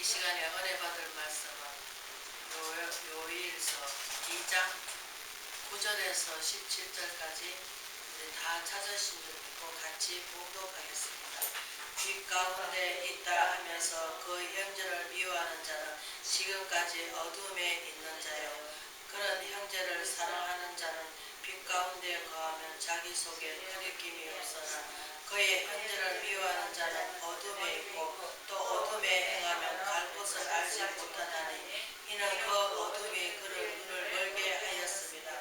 이 시간에 은혜 받을 말씀은 요- 요일서 2장 9절에서 17절까지 다 찾으신 줄 믿고 같이 봉독하겠습니다. 빛 가운데 있다 하면서 그 형제를 미워하는 자는 지금까지 어둠에 있는 자요. 그런 형제를 사랑하는 자는 빛 가운데 거하면 자기 속에 거리낌이 없으나 그의 형제를 미워하는 자는 어둠에 있고 곳을 알지 못하나니 이는 그 어둠이 그를 눈을 멀게 하였습니다.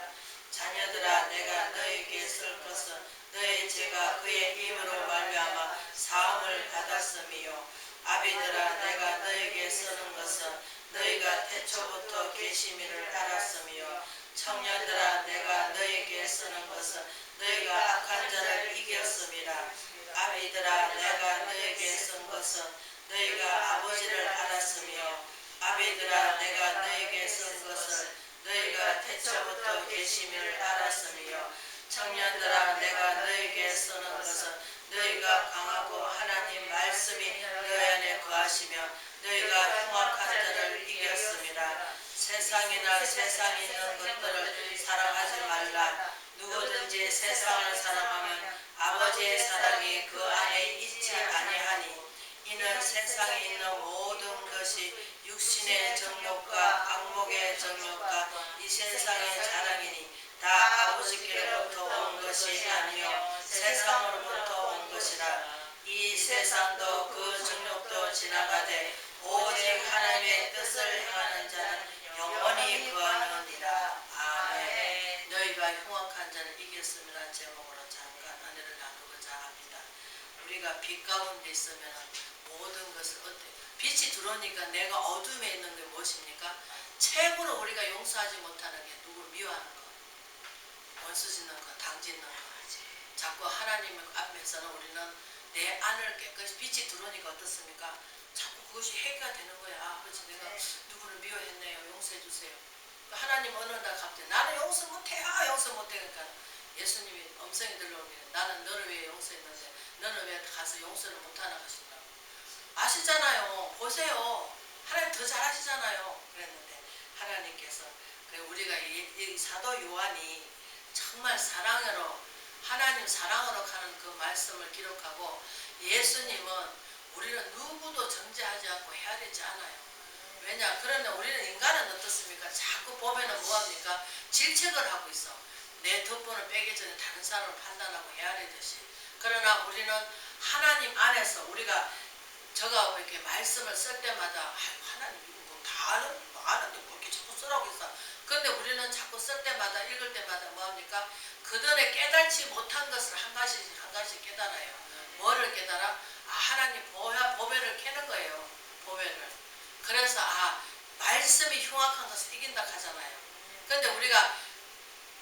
자녀들아 내가 너에게 쓸 것은 너의 죄가 그의 힘으로 말미암아 사함을 받았음이요. 아비들아 내가 너에게 쓰는 것은 너희가 태초부터 계시미를 알았음이요. 청년들아 내가 너에게 쓰는 것은 너희가 악한 자를 이겼음이라 아비들아 내가 너에게 쓴 것은 너희가 아버 지를 알았으며 아비들아 내가 너에게 쓴 것은 너희가 태초부터 계시미를 알았으며 청년들아 내가 너에게 쓰는 것은 너희가 강하고 하나님 말씀이 너희 안에 거하시며 너희가 흉악한 자를 이겼습니다. 세상이나 세상에 있는 것들을 사랑하지 말라. 누구든지 세상을 사랑하면 아버지의 사랑이 그 안에 있지 아니하니 이는 세상에 있는 모든 육신의 정욕과 악목의 정욕과 이 세상의 자랑이니 다 아버지께로부터 온 것이 아니요 세상으로부터 온 것이라. 이 세상도 그 정욕도 지나가되 오직 하나님의 뜻을 행하는 자는 영원히 거하느니라. 아멘. 너희가 흉악한 자를 이겼음이라는 제목으로 잠깐 은혜를 나누고자 합니다. 우리가 빛 가운데 있으면 모든 것을 어때 빛이 들어오니까 내가 어둠에 있는 게 무엇입니까? 최고로 우리가 용서하지 못하는 게 누구를 미워하는 거 원수 짓는 거, 당 짓는 거 자꾸 하나님 앞에서는 우리는 내 안을 깨끗이 빛이 들어오니까 어떻습니까? 자꾸 그것이 해가 되는 거야. 아, 아버지 내가 누구를 미워했네요. 용서해 주세요. 하나님 어느 날 갑자기 나는 용서 못해. 아, 용서 못해. 그러니까 예수님이 음성이 들려오면 나는 너를 위해 용서했는데 너는 왜 가서 용서를 못하나 하신다고. 아시잖아요. 보세요. 하나님 더 잘하시잖아요. 그랬는데 하나님께서 그 우리가 이, 이 사도 요한이 정말 사랑으로 하나님 사랑으로 가는 그 말씀을 기록하고 예수님은 우리는 누구도 정죄하지 않고 헤아리지 않아요. 왜냐? 그런데 우리는 인간은 어떻습니까? 자꾸 보면은 뭐합니까? 질책을 하고 있어. 내 덕분을 빼기 전에 다른 사람을 판단하고 헤아리듯이. 그러나 우리는 하나님 안에서 우리가 저가 이렇게 말씀을 쓸 때마다 아이고 하나님 이거 뭐다 아는, 뭐 아는데 뭐 이렇게 자꾸 쓰라고 있어. 근데 우리는 자꾸 쓸 때마다 읽을 때마다 뭐합니까? 그전에 깨달지 못한 것을 한 가지씩 한 가지씩 깨달아요. 뭐를 깨달아? 아 하나님 보배, 보배를 캐는 거예요. 보배를. 그래서 아 말씀이 흉악한 것을 이긴다 하잖아요. 근데 우리가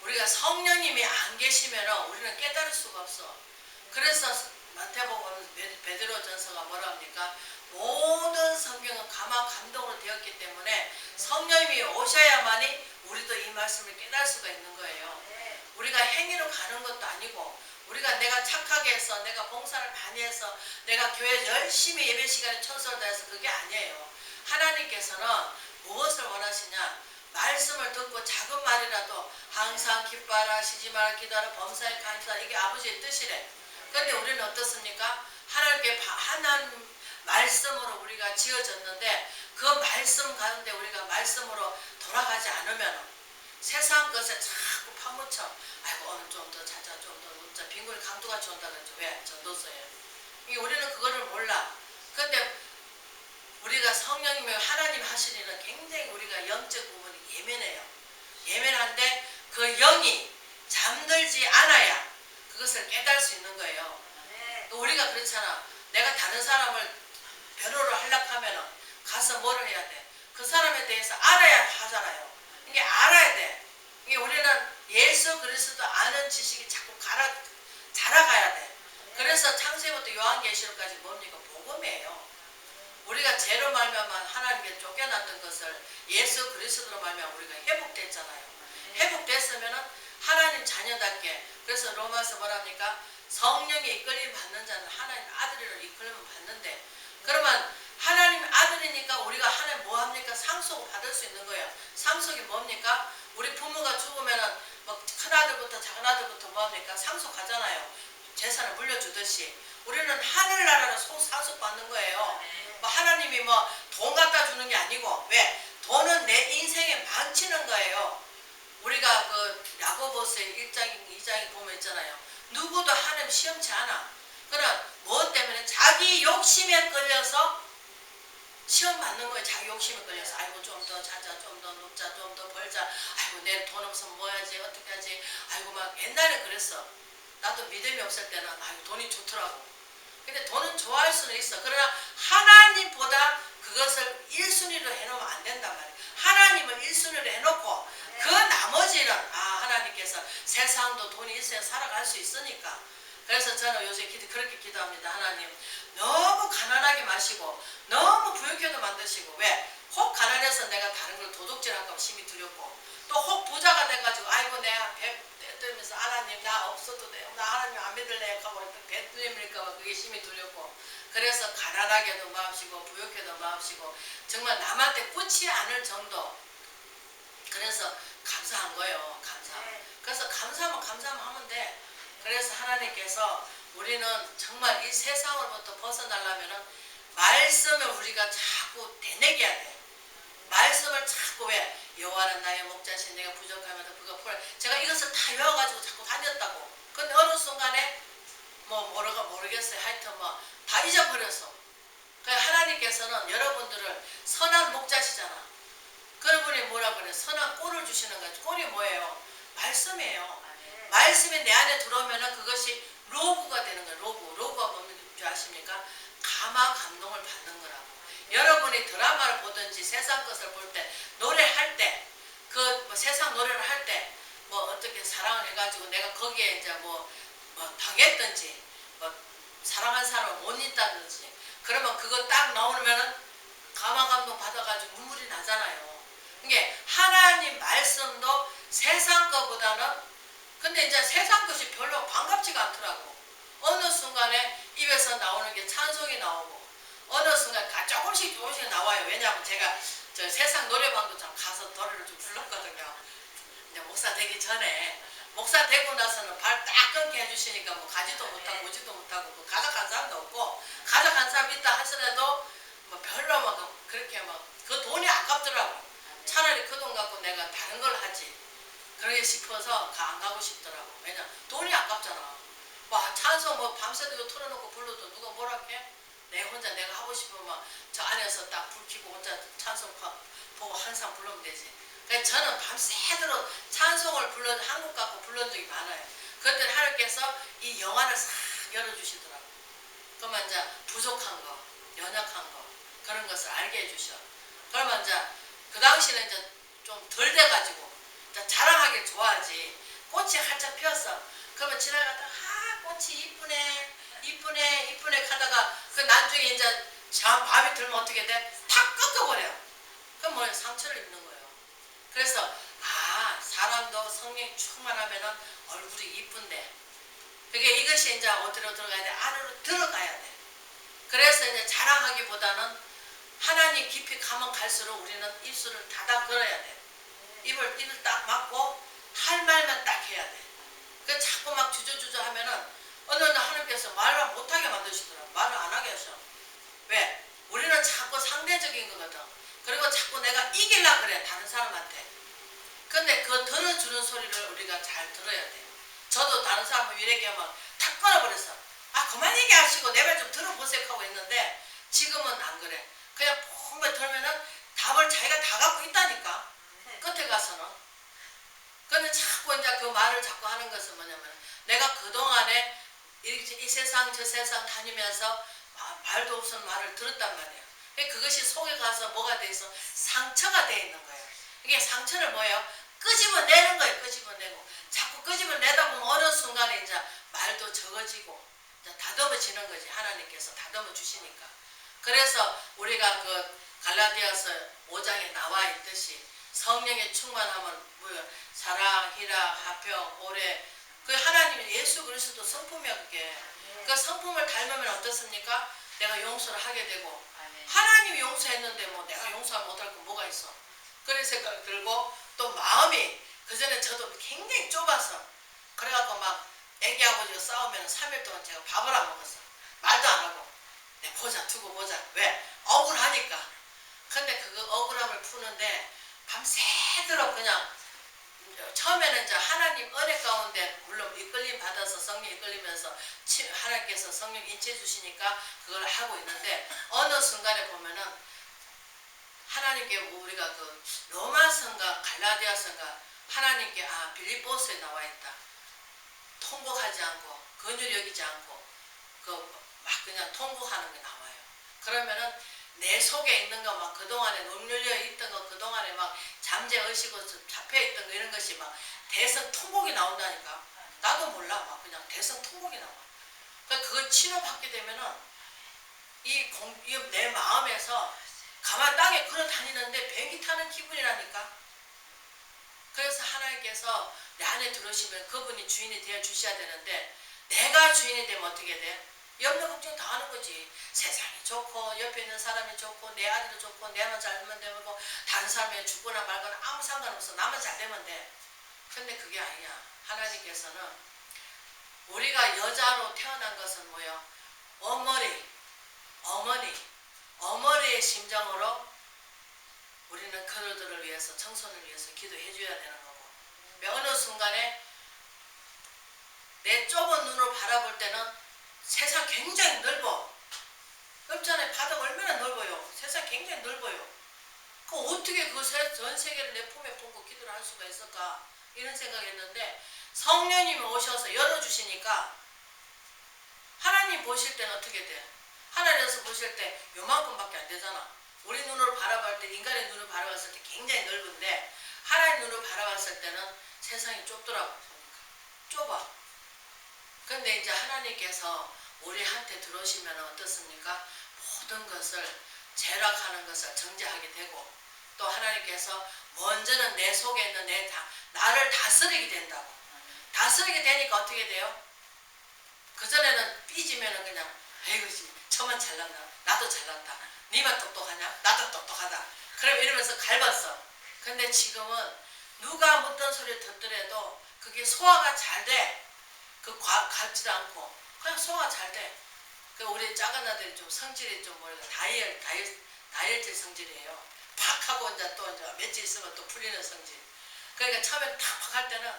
우리가 성령님이 안 계시면 우리는 깨달을 수가 없어. 그래서 마태복음 베- 베드로 전서가 뭐라 합니까? 모든 성경은 감화 감동으로 되었기 때문에 성령님이 오셔야만이 우리도 이 말씀을 깨달을 수가 있는 거예요. 우리가 행위로 가는 것도 아니고 우리가 내가 착하게 해서 내가 봉사를 많이 해서 내가 교회 열심히 예배 시간에 천수를 다해서 그게 아니에요. 하나님께서는 무엇을 원하시냐? 말씀을 듣고 작은 말이라도 항상 기뻐하라 쉬지 마라 기도하라 범사에 감사하라 이게 아버지의 뜻이래. 근데 우리는 어떻습니까? 하나님께 바- 하나님 말씀으로 우리가 지어졌는데 그 말씀 가운데 우리가 말씀으로 돌아가지 않으면 세상 것에 자꾸 파묻혀. 아이고 오늘 좀 더 자자 좀더 묻자. 빙굴 강도가 좋다 그랬죠. 왜? 전도서에 우리는 그거를 몰라. 근데 우리가 성령님의 하나님 하시는 일은 굉장히 우리가 영적 부분이 예민해요. 예민한데 그 영이 잠들지 않아야 그것을 깨달을 수 있는 거예요 우리가 그렇잖아 내가 다른 사람을 변호를 하려고 하면은 가서 뭐를 해야 돼? 그 사람에 대해서 알아야 하잖아요. 이게 알아야 돼. 이게 우리는 예수 그리스도 아는 지식이 자꾸 갈아, 자라가야 돼. 그래서 창세부터 요한계시록까지 뭡니까? 복음이에요. 우리가 죄로 말미암아 하나님께 쫓겨났던 것을 예수 그리스도로 말미암아 우리가 회복됐잖아요. 회복됐으면은 하나님 자녀답게 그래서 로마서 뭐랍니까? 성령의 이끌림 받는 자는 하나님 아들을 이끌림 받는데 그러면 하나님 아들이니까 우리 상속이 뭡니까? 우리 부모가 죽으면은 뭐 큰아들부터 작은아들부터 뭡니까? 상속하잖아요. 재산을 물려주듯이 우리는 하늘나라로 속 상속받는 거예요. 뭐 하나님이 뭐 돈 갖다 주는 게 아니고 왜? 돈은 내 인생에 망치는 거예요. 우리가 그 야고보서 1장, 2장에 보면 있잖아요. 누구도 하나님 시험치 않아. 그럼 뭐 때문에 자기 욕심에 끌려서 시험 받는 거예요. 자기 욕심에 끌려서 아이고 좀 더 자자, 좀더 높자, 좀 더 벌자. 아이고 내 돈 없으면 뭐 해야지, 어떻게 하지. 아이고 막 옛날에 그랬어. 나도 믿음이 없을 때는 아이고 돈이 좋더라고. 근데 돈은 좋아할 수는 있어. 그러나 하나님보다 그것을 1순위로 해놓으면 안 된단 말이야. 하나님을 1순위로 해놓고 그 나머지는 아 하나님께서 세상도 돈이 있어야 살아갈 수 있으니까 그래서 저는 요새 기도, 그렇게 기도합니다. 하나님 너무 가난하게 마시고 너무 부유하게 만드시고 왜? 혹 가난해서 내가 다른 걸 도둑질할까 봐 심히 두렵고 또 혹 부자가 돼가지고 아이고 내가 배 떠들면서 하나님 나 없어도 돼요. 나 하나님 안 믿을래 하고 배 뚫릴까 봐 그게 심히 두렵고 그래서 가난하게도 마음시고 부유하게도 마음시고 정말 남한테 꽂지 않을 정도 그래서 감사한 거예요. 감사. 그래서 감사하면 감사하면 하면 돼. 그래서 하나님께서 우리는 정말 이 세상으로부터 벗어나려면은 말씀을 우리가 자꾸 되뇌겨야 돼. 말씀을 자꾸 왜 여호와는 나의 목자신 내가 부족하면서 그거 풀 제가 이것을 다 외워가지고 자꾸 다녔다고. 근데 어느 순간에 뭐 모르가 모르겠어요. 하여튼 뭐 다 잊어버렸어. 그 하나님께서는 여러분들을 선한 목자시잖아. 그분이 뭐라 그래? 선한 꼴을 주시는 거죠. 꼴이 뭐예요? 말씀이에요. 말씀이 내 안에 들어오면은 그것이 로그가 되는 거예요. 로그. 로그가 뭔지 아십니까? 감화 감동을 받는 거라고. 여러분이 드라마를 보든지 세상 것을 볼 때, 노래할 때, 그 세상 노래를 할 때, 뭐 어떻게 사랑을 해가지고 내가 거기에 이제 뭐, 뭐 당했든지, 뭐 사랑한 사람을 못 잊다든지, 그러면 그거 딱 나오면은 감화 감동 받아가지고 눈물이 나잖아요. 말씀도 세상 거보다는 근데 이제 세상 것이 별로 반갑지가 않더라고. 어느 순간에 입에서 나오는 게 찬송이 나오고 어느 순간 가 조금씩 조금씩 나와요. 왜냐하면 제가 저 세상 노래방도 좀 가서 노래를 좀 불렀거든요. 이제 목사 되기 전에 목사 되고 나서는 발 딱 끊게 해주시니까 뭐 가지도 못하고 오지도 못하고 뭐 가져간 사람도 없고 가져간 사람 있다 하더라도 뭐 별로 막 그렇게 막 그 돈이 아깝더라고. 차라리 그 돈 갖고 내가 다른 걸 하지. 그러게 싶어서 가- 안 가고 싶더라고. 왜냐 돈이 아깝잖아. 와 찬송 뭐 밤새도록 틀어놓고 불러도 누가 뭐라 해? 내 혼자 내가 하고 싶으면 저 안에서 딱 불 켜고 혼자 찬송 파- 보고 항상 부르면 되지. 그래서 저는 밤새도록 찬송을 불러 한국 갖고 불른 적이 많아요. 그때 하나님께서 이 영안을 싹 열어주시더라고. 그러면 이제 부족한 거, 연약한 거 그런 것을 알게 해주셔. 그러면 이제 그 당시는 이제 좀 덜 돼가지고 이제 자랑하길 좋아하지. 꽃이 활짝 피었어. 그러면 지나가다 아 꽃이 이쁘네, 이쁘네, 이쁘네 하다가 그 나중에 이제 자 밤이 들면 어떻게 돼? 탁 꺾어버려. 그럼 뭐 상처를 입는 거예요. 그래서 아 사람도 성령 충만하면은 얼굴이 이쁜데 그게 이것이 이제 어디로 들어가야 돼? 안으로 들어가야 돼. 그래서 이제 자랑하기보다는 하나님 깊이 가면 갈수록 우리는 입술을 닫아 걸어야 돼. 입을 입을 딱 막고 할 말만 딱 해야 돼. 그 자꾸 막 주저주저 하면은 어느 날 하나님께서 말을 못하게 만드시더라. 말을 안 하게 하셔. 왜? 우리는 자꾸 상대적인 거거든. 그리고 자꾸 내가 이길라 그래 다른 사람한테. 근데 그 들어주는 소리를 우리가 잘 들어야 돼. 저도 다른 사람을 이렇게 하면 탁 끊어버렸어. 아 그만 얘기하시고 내 말 좀 들어보세요 하고 있는데 지금은 안 그래. 그냥 펑만 들면은 답을 자기가 다 갖고 있다니까. 끝에 가서는. 근데 자꾸 이제 그 말을 자꾸 하는 것은 뭐냐면 내가 그동안에 이, 이 세상 저 세상 다니면서 아, 말도 없는 말을 들었단 말이에요. 그것이 속에 가서 뭐가 돼 있어? 상처가 돼 있는 거예요. 이게 상처를 뭐예요? 끄집어내는 거예요. 끄집어내고. 자꾸 끄집어내다 보면 어느 순간에 이제 말도 적어지고 이제 다듬어지는 거지. 하나님께서 다듬어 주시니까. 그래서 우리가 그 갈라디아서 5장에 나와 있듯이 성령의 충만하면 뭐야 사랑, 희락, 화평, 오래. 그 하나님 예수 그리스도 성품이야 그게. 그 성품을 닮으면 어떻습니까? 내가 용서를 하게 되고. 하나님이 용서했는데 뭐 내가 용서 못할 거 뭐가 있어? 그런 생각이 들고 또 마음이 그전에 저도 굉장히 좁아서 그래갖고 막 애기 아버지가 싸우면 3일 동안 제가 밥을 안 먹었어 말도 안 하고 내 보자 두고 보자. 왜? 억울하니까. 근데 그 억울함을 푸는데 밤새도록 그냥 처음에는 이제 하나님 은혜 가운데 물론 이끌림 받아서 성령 이끌리면서 치- 하나님께서 성령 인치해 주시니까 그걸 하고 있는데 어느 순간에 보면은 하나님께 우리가 그 로마성가 갈라디아성가 하나님께 아 빌립보스에 나와 있다. 통곡하지 않고 근율 여기지 않고 그 막 그냥 통곡하는 게 나와요. 그러면은 내 속에 있는 거 막 그동안에 눌려 있던 거 그동안에 막 잠재 의식으로 잡혀 있던 거 이런 것이 막 대성 통곡이 나온다니까. 나도 몰라 막 그냥 대성 통곡이 나와. 그러니까 그걸 치료받게 되면은 이 공, 이 내 마음에서 가만 땅에 걸어 다니는데 배기 타는 기분이라니까. 그래서 하나님께서 내 안에 들어오시면 그분이 주인이 되어 주셔야 되는데 내가 주인이 되면 어떻게 돼? 염려 걱정 다 하는 거지. 세상이 좋고 옆에 있는 사람이 좋고 내 아들도 좋고 내만 잘면 되고 다른 사람이 죽거나 말거나 아무 상관없어. 나만 잘 되면 돼. 근데 그게 아니야. 하나님께서는 우리가 여자로 태어난 것은 뭐요? 어머니, 어머니, 어머니의 심정으로 우리는 그들을 위해서 청소를 위해서 기도해 줘야 되는 거고 어느 순간에 내 좁은 눈으로 바라볼 때는 세상 굉장히 넓어 없잖아요 바닥 얼마나 넓어요 세상 굉장히 넓어요 그 어떻게 그 전 세계를 내 품에 품고 기도를 할 수가 있을까 이런 생각했는데 성령님이 오셔서 열어주시니까 하나님 보실 때는 어떻게 돼? 하나님에서 보실 때 요만큼밖에 안 되잖아. 우리 눈으로 바라볼 때 인간의 눈으로 바라봤을 때 굉장히 넓은데 하나님 눈으로 바라봤을 때는 세상이 좁더라고 보니까 좁아. 근데 이제 하나님께서 우리한테 들어오시면 어떻습니까? 모든 것을 재락하는 것을 정죄하게 되고 또 하나님께서 먼저는 내 속에 있는 내 다, 나를 다스리게 된다고. 다스리게 되니까 어떻게 돼요? 그전에는 삐지면은 그냥 에이구 씨, 저만 잘났나 나도 잘났다 니만 똑똑하냐 나도 똑똑하다 그럼 이러면서 갈봤어 근데 지금은 누가 묻던 소리 듣더라도 그게 소화가 잘돼 그 갈지도 않고 그냥 소화가 잘돼 그 우리 작은 아들이 좀 성질이 좀 뭐랄까 다이얼 다이얼 다이얼질 성질이에요. 팍 하고 이제 또 이제 며칠 있으면 또 풀리는 성질. 그러니까 처음에 탁팍 할 때는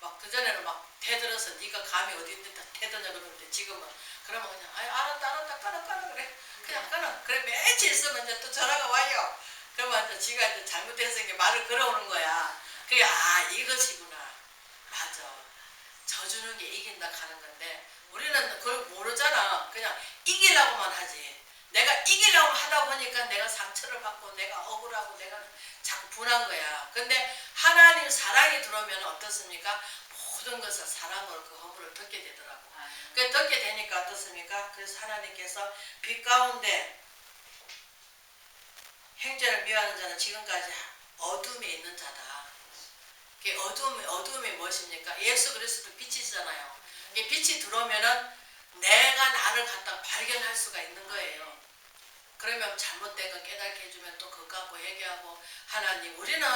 막 그전에는 막 대들어서 네가 감이 어디 있는데 다 대드냐 그러는데 지금은 그러면 그냥 아이 알았다 알았다 끊어 끊어 그래. 그냥 끊어. 그래 며칠 있으면 이제 또 전화가 와요. 그러면 이제 지가 이제 잘못해서 이게 말을 걸어오는 거야. 그게 아 이것이구나 맞아 져주는 게 이긴다 하는 건데 우리는 그걸 모르잖아 그냥 이기려고만 하지 내가 이기려고 하다 보니까 내가 상처를 받고 내가 억울하고 내가 자꾸 분한 거야 근데 하나님 사랑이 들어오면 어떻습니까 모든 것을 사랑으로 그 허물을 덮게 되더라고 그 덮게 되니까 어떻습니까? 그래서 하나님께서 빛 가운데 행제를 미워하는 자는 지금까지 어둠에 있는 자다. 그 어둠 어둠이 무엇입니까? 예수 그리스도 빛이잖아요. 이 빛이 들어오면은 내가 나를 갖다 발견할 수가 있는 거예요. 그러면 잘못된 거 깨닫게 해주면 또 그거 갖고 얘기하고 하나님 우리는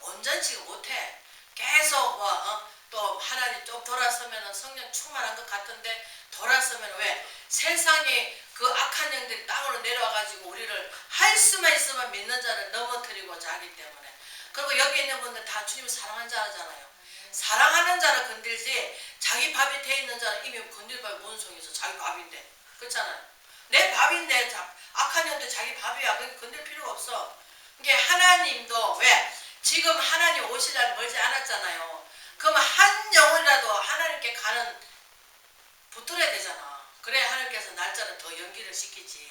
온전치 못해. 계속 뭐, 어? 또 하나님 좀 돌아서면 성령 충만한 것 같은데 돌아서면 왜 세상에 그 악한 영들이 땅으로 내려와가지고 우리를 할 수만 있으면 믿는 자를 넘어뜨리고자 하기 때문에 그리고 여기 있는 분들 다 주님 사랑한 자잖아요 사랑하는 자를 건들지 자기 밥이 돼 있는 자는 이미 건들 밥이 뭔 소용이 있어 자기 밥인데 그렇잖아요 내 밥인데 자, 악한 영들 자기 밥이야 그게 건들 필요가 없어 이게 하나님도 왜 지금 하나님 오실 날 멀지 않았잖아요 그러면 한 영혼이라도 하나님께 가는 붙들어야 되잖아. 그래 하나님께서 날짜를 더 연기를 시키지.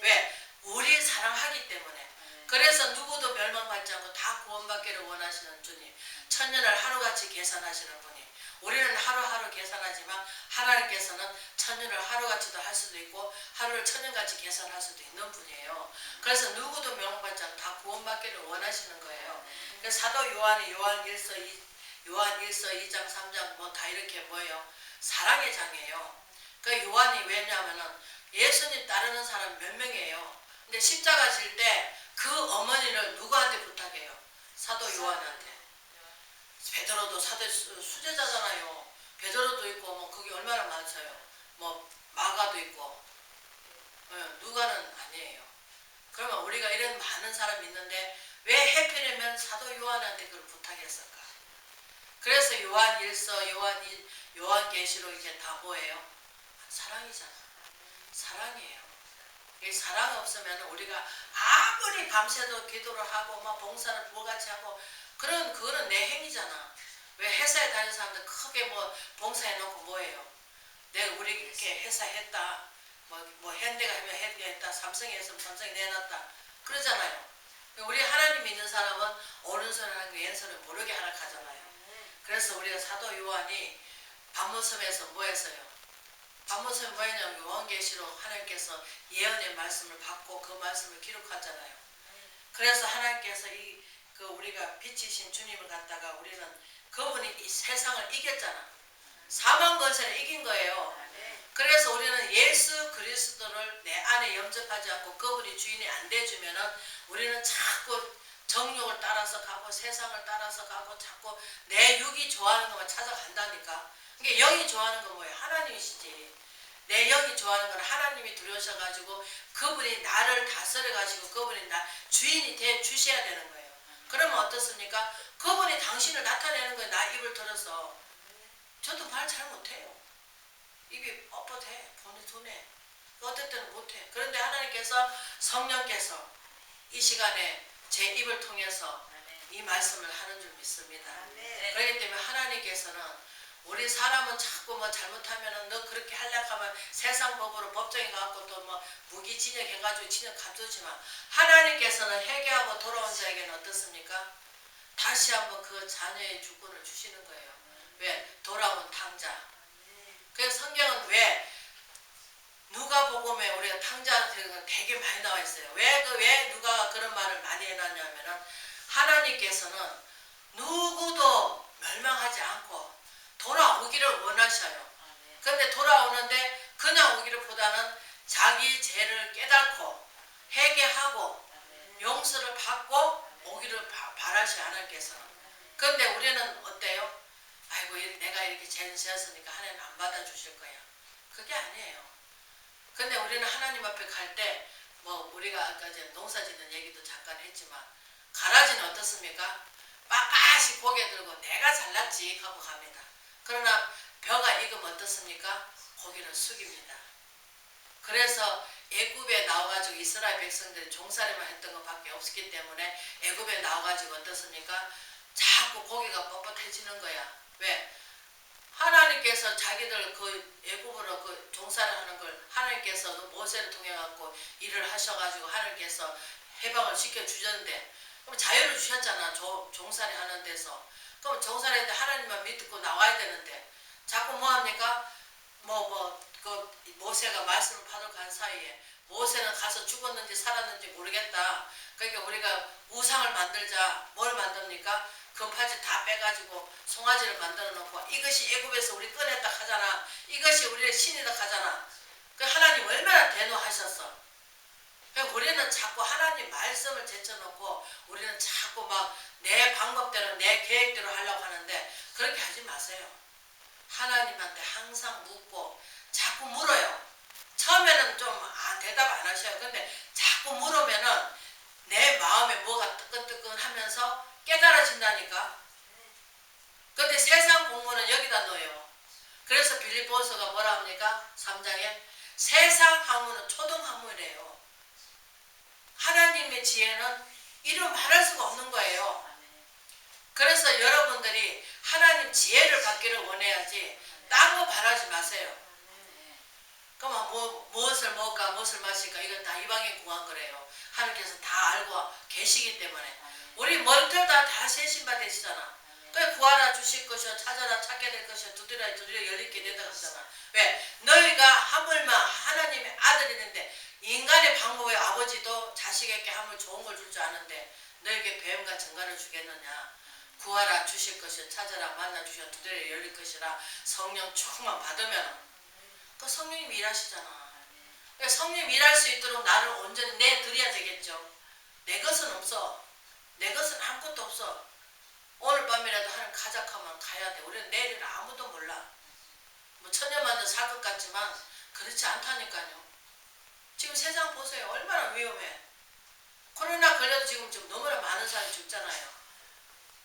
왜? 우리 사랑하기 때문에. 그래서 누구도 멸망받지 않고 다 구원받기를 원하시는 주님. 천년을 하루같이 계산하시는 분이. 우리는 하루하루 계산하지만 하나님께서는 천년을 하루같이도 할 수도 있고 하루를 천년같이 계산할 수도 있는 분이에요. 그래서 누구도 멸망받지 않고 다 구원받기를 원하시는 거예요. 그래서 사도 요한이 요한 1서 2 요한 1서 2장 3장 뭐 다 이렇게 뭐예요? 사랑의 장이에요. 그 요한이 왜냐하면은 예수님 따르는 사람 몇 명이에요. 근데 십자가 질때 그 어머니를 누구한테 부탁해요? 사도 요한한테. 베드로도 사도 수- 수제자잖아요. 베드로도 있고 뭐 그게 얼마나 많어요. 뭐 마가도 있고 예, 누가는 아니에요. 그러면 우리가 이런 많은 사람이 있는데 왜 해필이면 사도 요한한테 그걸 부탁했을까? 그래서 요한 일서, 요한 일, 요한 계시록 이게 다 뭐예요? 사랑이잖아. 사랑이에요. 이 사랑 없으면 우리가 아무리 밤새도 기도를 하고 막 봉사를 부같이 하고 그런 그거는 내 행위잖아. 왜 회사에 다니는 사람들 크게 뭐 봉사해 놓고 뭐예요? 내가 우리 이렇게 회사 했다. 뭐, 뭐 현대가 하면 했다. 삼성이 했으면 삼성이 내놨다. 그러잖아요. 우리 하나님 믿는 사람은 오른손을 하는 거 왼손을 모르게 하라 하잖아요. 그래서 우리가 사도 요한이 밤모섬에서 뭐 했어요? 뭐 했냐면 요한계시록 하나님께서 예언의 말씀을 받고 그 말씀을 기록하잖아요. 그래서 하나님께서 이 그 우리가 빛이신 주님을 갖다가 우리는 그분이 이 세상을 이겼잖아. 사망 권세를 이긴 거예요. 그래서 우리는 예수 그리스도를 내 안에 영접하지 않고 그분이 주인이 안 돼주면은 우리는 자꾸 정욕을 따라서 가고 세상을 따라서 가고 자꾸 내 육이 좋아하는 것만 찾아간다니까. 이게 영이 좋아하는 건 뭐예요? 하나님이시지. 내 영이 좋아하는 건 하나님이 들어오셔가지고 그분이 나를 다스려가지고 그분이 나 주인이 돼 주셔야 되는 거예요. 그러면 어떻습니까? 그분이 당신을 나타내는 거예요. 나 입을 들어서. 저도 말 잘 못해요. 입이 뻣뻣해. 돈에. 어떨 때는 못해. 그런데 하나님께서 성령께서 이 시간에 제 입을 통해서 이 말씀을 하는 줄 믿습니다. 그렇기 때문에 하나님께서는 우리 사람은 자꾸 뭐 잘못하면은 너 그렇게 하려고 하면 세상 법으로 법정에 가고 또 뭐 무기 진역 해가지고 진역 감두지만 하나님께서는 회개하고 돌아온 자에게는 어떻습니까? 다시 한번 그 자녀의 주권을 주시는 거예요. 왜? 돌아온 탕자. 그래서 성경은 왜 누가 복음에 우리가 탕자 되게 많이 나와 있어요. 왜 그 왜 누가 그런 말을 많이 해놨냐면은 하나님께서는 누구도 멸망하지 않고 돌아오기를 원하셔요. 그런데 돌아오는데 그냥 오기를보다는 자기 죄를 깨닫고 회개하고 용서를 받고 오기를 바, 바라시 하나님께서는. 그런데 우리는 어때요? 아이고 이- 내가 이렇게 죄를 지었으니까 하나님 안 받아주실 거야. 그게 아니에요. 근데 우리는 하나님 앞에 갈 때 뭐 우리가 아까 이제 농사 짓는 얘기도 잠깐 했지만 가라지는 어떻습니까? 빳빳이 고개 들고 내가 잘났지 하고 갑니다. 그러나 벼가 익으면 어떻습니까? 고개를 숙입니다. 그래서 애굽에 나와가지고 이스라엘 백성들이 종살이만 했던 것밖에 없었기 때문에 애굽에 나와가지고 어떻습니까? 자꾸 고개가 뻣뻣해지는 거야. 왜? 하나님께서 자기들 그 애굽으로 그 종살이 하는 걸 하나님께서 모세를 통해 갖고 일을 하셔가지고 하나님께서 해방을 시켜 주셨는데 그럼 자유를 주셨잖아. 조- 종살이 하는 데서. 그럼 할때 하나님만 믿고 나와야 되는데 자꾸 뭐 합니까? 뭐 뭐 그 모세가 말씀을 받으러 간 사이에 모세는 가서 죽었는지 살았는지 모르겠다. 그러니까 우리가 우상을 만들자. 뭘 만듭니까? 금파지 다 빼가지고 송아지를 만들어 놓고 이것이 애굽에서 우리 꺼냈다 하잖아. 이것이 우리의 신이다 하잖아. 그 하나님 얼마나 대노하셨어. 그러니까 우리는 자꾸 하나님 말씀을 제쳐놓고 우리는 자꾸 막 내 방법대로 내 계획대로 하려고 하는데 그렇게 하지 마세요. 하나님한테 항상 묻고 자꾸 물어요. 처음에는 좀 아, 대답 안 하셔요. 근데 자꾸 물으면은 내 마음에 뭐가 뜨끈뜨끈 하면서 깨달아진다니까. 근데 세상 공부는 여기다 넣어요. 그래서 빌립보서가 뭐라 합니까? 3장에 세상 학문은 초등 학문이래요. 하나님의 지혜는 이루 말할 수가 없는 거예요. 그래서 여러분들이 하나님 지혜를 받기를 원해야지 딴거 바라지 마세요. 그러면 뭐, 무엇을 먹을까 무엇을 마실까 이건 다 이방인 구한 거래요. 하나님께서 다 알고 계시기 때문에 우리 머리털 다, 다 세신 바 되시잖아. 그 구하라 주실 것이요 찾아라 찾게 될 것이요 두드려 두드려 열리게 된다 그러잖아. 왜? 너희가 하물며 하나님의 아들이는데 인간의 방법에 아버지도 자식에게 하물 좋은 걸 줄 줄 아는데 너에게 배움과 증가를 주겠느냐? 구하라 주실 것이요 찾아라 만나 주시어 두드려 열릴 것이라 성령 조금만 받으면 그 성령님 일하시잖아. 그러니까 성령 일할 수 있도록 나를 온전히 내 드려야 되겠죠. 내 것은 없어. 내 것은 아무것도 없어. 오늘 밤이라도 하는 가작하면 가야 돼. 우리는 내일을 아무도 몰라. 뭐 천년만년 살것 같지만 그렇지 않다니까요. 지금 세상 보세요. 얼마나 위험해. 코로나 걸려도 지금 좀 너무나 많은 사람이 죽잖아요.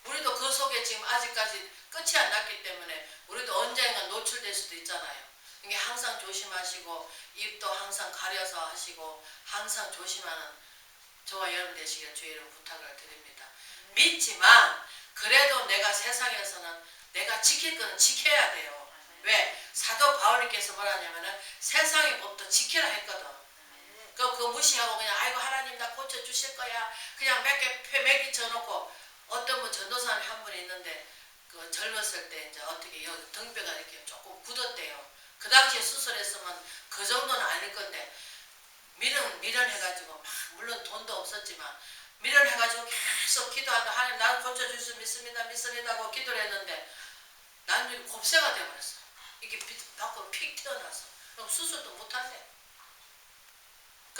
우리도 그 속에 지금 아직까지 끝이 안 났기 때문에 우리도 언젠가 노출될 수도 있잖아요. 이게 항상 조심하시고 입도 항상 가려서 하시고 항상 조심하는 저와 여러분 되시길 주의 이름 부탁을 드립니다. 믿지만 그래도 내가 세상에서는 내가 지킬 거는 지켜야 돼요. 왜? 사도 바울님께서 뭐라냐면은 세상의 법도 지키라 했거든. 그, 그거 무시하고 그냥 아이고 하나님 나 고쳐 주실 거야. 그냥 몇개 몇개 쳐놓고 어떤 분 전도사님 한 분 있는데 그 젊었을 때 이제 어떻게 여기 등뼈가 이렇게 조금 굳었대요. 그 당시에 수술했으면 그 정도는 아닐 건데 미련 미련해가지고 막 물론 돈도 없었지만 미련해가지고 계속 기도한다 하나님 나를 고쳐줄 수 믿습니다 믿습니다 하고 기도를 했는데 나는 곱새가 돼버렸어. 이게 빛- 밖으로 픽 튀어나왔어. 그럼 수술도 못한대.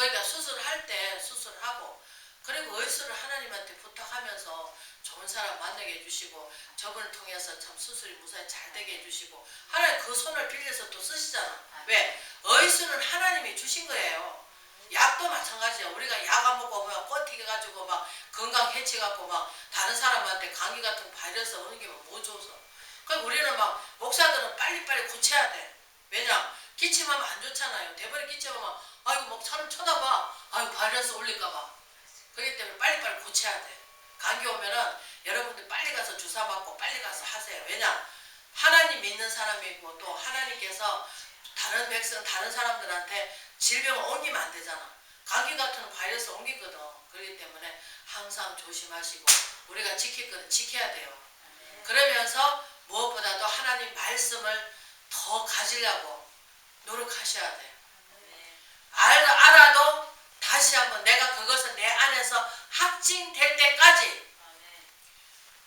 그러니까 수술할 때 수술하고 그리고 의술을 하나님한테 부탁하면서 좋은 사람 만나게 해주시고 저분을 통해서 참 수술이 무사히 잘 되게 해주시고 하나님 그 손을 빌려서 또 쓰시잖아. 왜? 의술은 하나님이 주신 거예요. 약도 마찬가지야. 우리가 약 안 먹고 막 버티게-가지고 막 건강 해치갖고 막 다른 사람한테 감기 같은 바이러스 오는 게뭐 줘서. 그럼 우리는 막 목사들은 빨리빨리 고쳐야 돼. 왜냐? 기침하면 안 좋잖아요. 대번에 기침하면 아이고 막 사람 쳐다봐. 아이고 바이러스 올릴까봐. 그렇기 때문에 빨리빨리 고쳐야 돼. 감기 오면은 여러분들 빨리 가서 주사 맞고 빨리 가서 하세요. 왜냐? 하나님 믿는 사람이고 또 하나님께서 다른 백성, 다른 사람들한테 질병을 옮기면 안 되잖아. 감기 같은 바이러스 옮기거든. 그렇기 때문에 항상 조심하시고 우리가 지킬 거는 지켜야 돼요. 그러면서 무엇보다도 하나님 말씀을 더 가지려고 노력하셔야 돼요. 알, 알아도 다시 한번 내가 그것을 내 안에서 확증될 때까지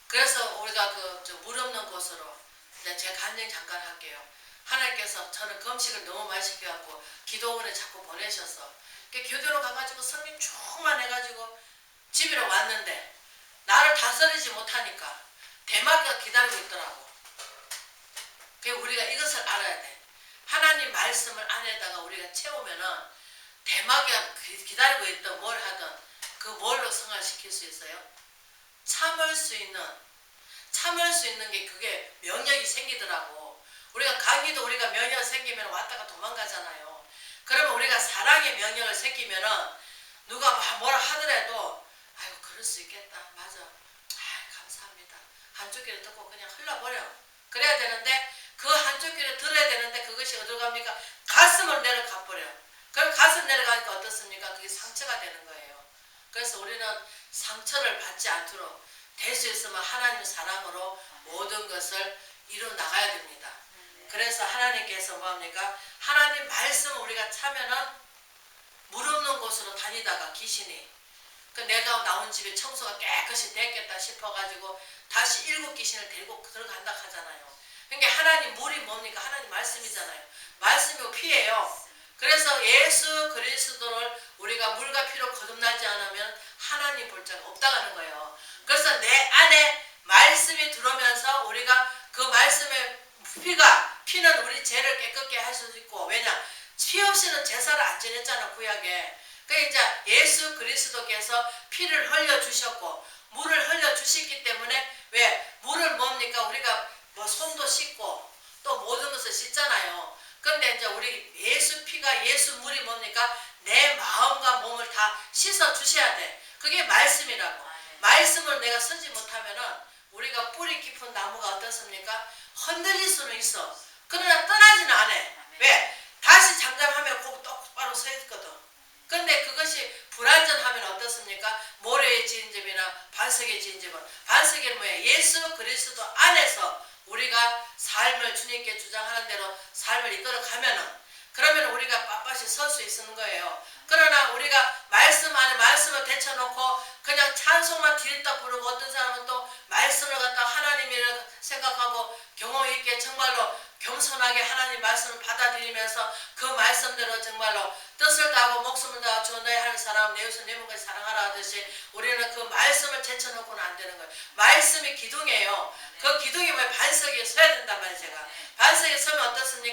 그래서 우리가 그물 없는 곳으로 이제 제 간증 잠깐 할게요. 하나님께서 저는 금식을 너무 많이 시켜갖고 기도원에 자꾸 보내셔서 그 교대로 가가지고 성경 쭉만 해가지고 집으로 왔는데 나를 다스리지 못하니까 대마가 기다리고 있더라고. 그 우리가 이것을 알아야 돼. 하나님 말씀을 안에다가 우리가 채우면은 기- 기다리고 있던 뭘 하든 그 뭘로 승화시킬 수 있어요? 참을 수 있는 참을 수 있는 게 그게 명령이 생기더라고. 우리가 감기도 우리가 명령 생기면 왔다가 도망가잖아요. 그러면 우리가 사랑의 명령을 새기면은 누가 막 뭐라 하더라도 아이고 그럴 수 있겠다. 맞아. 아 감사합니다. 한쪽 귀를 듣고 그냥 흘러버려. 그래야 되는데 그 한쪽 귀를 들어야 되는데 그것이 어디로 갑니까? 가슴을 내려가 버려. 그럼 가슴 내려가니까 어떻습니까? 그게 상처가 되는 거예요. 그래서 우리는 상처를 받지 않도록 될 수 있으면 하나님 사랑으로 모든 것을 이루 나가야 됩니다. 그래서 하나님께서 뭐합니까? 하나님 말씀 우리가 차면은 물 없는 곳으로 다니다가 귀신이 그 내가 나온 집에 청소가 깨끗이 됐겠다 싶어가지고 다시 일곱 귀신을 데리고 들어간다 하잖아요. 그러니까 하나님 물이 뭡니까? 하나님 말씀이잖아요. 말씀이고 피예요. 그래서 예수 그리스도를 우리가 물과 피로 거듭나지 않으면 하나님 볼 자가 없다가는 거예요. 그래서 내 안에 말씀이 들어오면서 우리가 그 말씀의 피가 피는 우리 죄를 깨끗게 할 수 있고 왜냐 피 없이는 제사를 안 지냈잖아 구약에. 그 이제 예수 그리스도께서 피를 흘려 주셨고 물을 흘려 주셨기 때문에 왜 물을 뭡니까 우리가 뭐 손도 씻고 또 모든 것을 씻잖아요. 그런데 이제 우리 예수 피가 예수 물이 뭡니까 내 마음과 몸을 다 씻어 주셔야 돼. 그게 말씀이라고. 말씀을 내가 쓰지 못하면은 우리가 뿌리 깊은 나무가 어떻습니까? 흔들릴 수는 있어. 그러나 떠나지는 않아. 왜? 다시 장담하면 꼭 똑바로 서 있거든. 근데 그것이 불완전하면 어떻습니까? 모래의 지은집이나 반석의 지은집은 반석에는 뭐야? 예수 그리스도 안에서 우리가 삶을 주님께 주장하는 대로 삶을 이끌어 가면은 그러면 우리가 빳빳이 설 수 있는 거예요. 그러나 우리가 말씀 안에 말씀을 대쳐놓고 그냥 그냥 찬송만 뒤에다 부르고 어떤 사람은 또 말씀을 갖다 하나님이라 생각하고 경험 있게 정말로 겸손하게 하나님 말씀을 받아들이면서 그 말씀대로 정말로 뜻을 다하고 목숨을 다하고 주너야 하는 사람 내 이웃을 내 몸까지 사랑하라 하듯이 우리는 그 말씀을 제쳐놓고는 안 되는 거예요. 말씀이 기둥이에요. 그 기둥이 왜 반석에 서야 된단 말이에요 제가. 반석에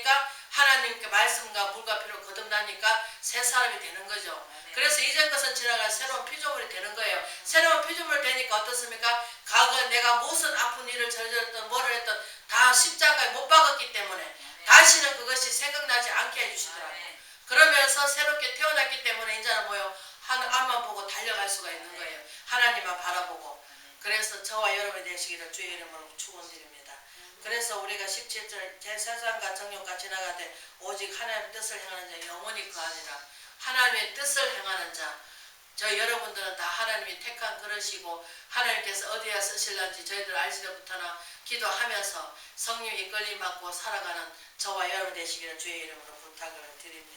어떻습니까? 하나님께 말씀과 물과 피로 거듭나니까 새 사람이 되는 거죠. 그래서 이전 것은 지나가 새로운 피조물이 되는 거예요. 새로운 피조물 되니까 어떻습니까? 과거에 내가 무슨 아픈 일을 저질렀던 뭐를 했던 다 십자가에 못 박았기 때문에 다시는 그것이 생각나지 않게 해주시더라고요. 그러면서 새롭게 태어났기 때문에 이제는 뭐요? 한 앞만 보고 달려갈 수가 있는 거예요. 하나님만 바라보고. 그래서 저와 여러분이 되시기를 주의 이름으로 축원드립니다. 그래서 우리가 17절 제 세상과 정욕과 지나가되 오직 하나님의 뜻을 행하는 자 영원히 그 아니라 하나님의 뜻을 행하는 자. 저 여러분들은 다 하나님이 택한 그릇이고 하나님께서 어디에 쓰실런지 저희들 알지도부터나 기도하면서 성령 이끌림 받고 살아가는 저와 여러분 되시기를 주의 이름으로 부탁을 드립니다.